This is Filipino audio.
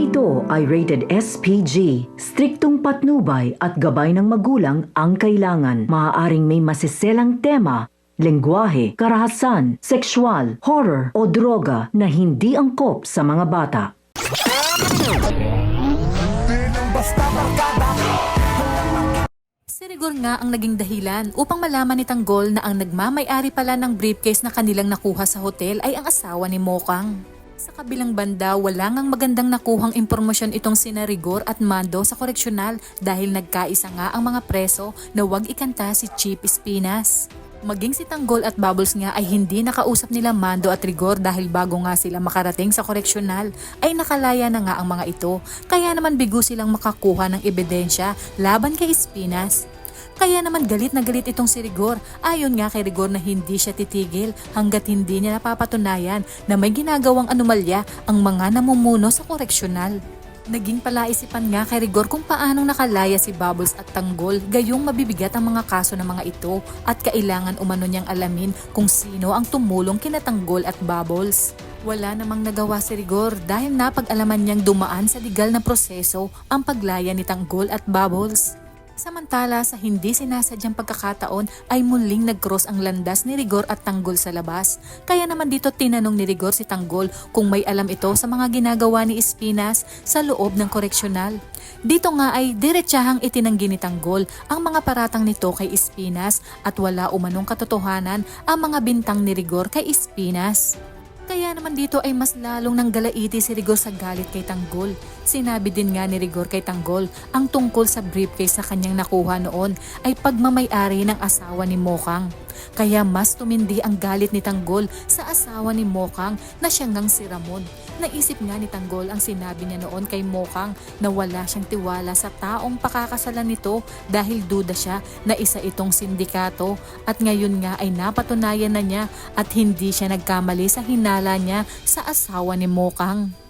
ito ay rated SPG. Striktong patnubay at gabay ng magulang ang kailangan. Maaaring may masiselang tema, lengguwahe, karahasan, sexual, horror o droga na hindi angkop sa mga bata. Si Rigor nga ang naging dahilan upang malaman ni Tanggol na ang nagmamay-ari pala ng briefcase na kanilang nakuha sa hotel ay ang asawa ni Mokang. Sa kabilang banda, wala ngang magandang nakuhang impormasyon itong sina Rigor at Mando sa koreksyonal dahil nagkaisa nga ang mga preso na wag ikanta si Chip Espinas. Maging si Tanggol at Bubbles nga ay hindi nakausap nila Mando at Rigor dahil bago nga sila makarating sa koreksyonal ay nakalaya na nga ang mga ito kaya naman bigo silang makakuha ng ebidensya laban kay Espinas. Kaya naman galit na galit itong si Rigor. Ayon nga kay Rigor na hindi siya titigil hanggat hindi niya napapatunayan na may ginagawang anomalya ang mga namumuno sa koreksyonal. Naging palaisipan nga kay Rigor kung paanong nakalaya si Bubbles at Tanggol gayong mabibigat ang mga kaso ng mga ito at kailangan umano niyang alamin kung sino ang tumulong kina Tanggol at Bubbles. Wala namang nagawa si Rigor dahil napag-alaman niyang dumaan sa legal na proseso ang paglaya ni Tanggol at Bubbles. Samantala sa hindi sinasadyang pagkakataon ay muling nag-cross ang landas ni Rigor at Tanggol sa labas. Kaya naman dito tinanong ni Rigor si Tanggol kung may alam ito sa mga ginagawa ni Espinas sa loob ng koreksyonal. Dito nga ay diretsahang itinanggi ni Tanggol ang mga paratang nito kay Espinas at wala umanong katotohanan ang mga bintang ni Rigor kay Espinas. Kaya naman dito ay mas lalong nang galaiti si Rigor sa galit kay Tanggol. Sinabi din nga ni Rigor kay Tanggol ang tungkol sa briefcase na kanyang nakuha noon ay pagmamayari ng asawa ni Mokang. Kaya mas tumindi ang galit ni Tanggol sa asawa ni Mokang na siyang ngang si Ramon. Naisip nga ni Tanggol ang sinabi niya noon kay Mokang na wala siyang tiwala sa taong pakakasalan nito dahil duda siya na isa itong sindikato at ngayon nga ay napatunayan na niya at hindi siya nagkamali sa hinala niya sa asawa ni Mokang.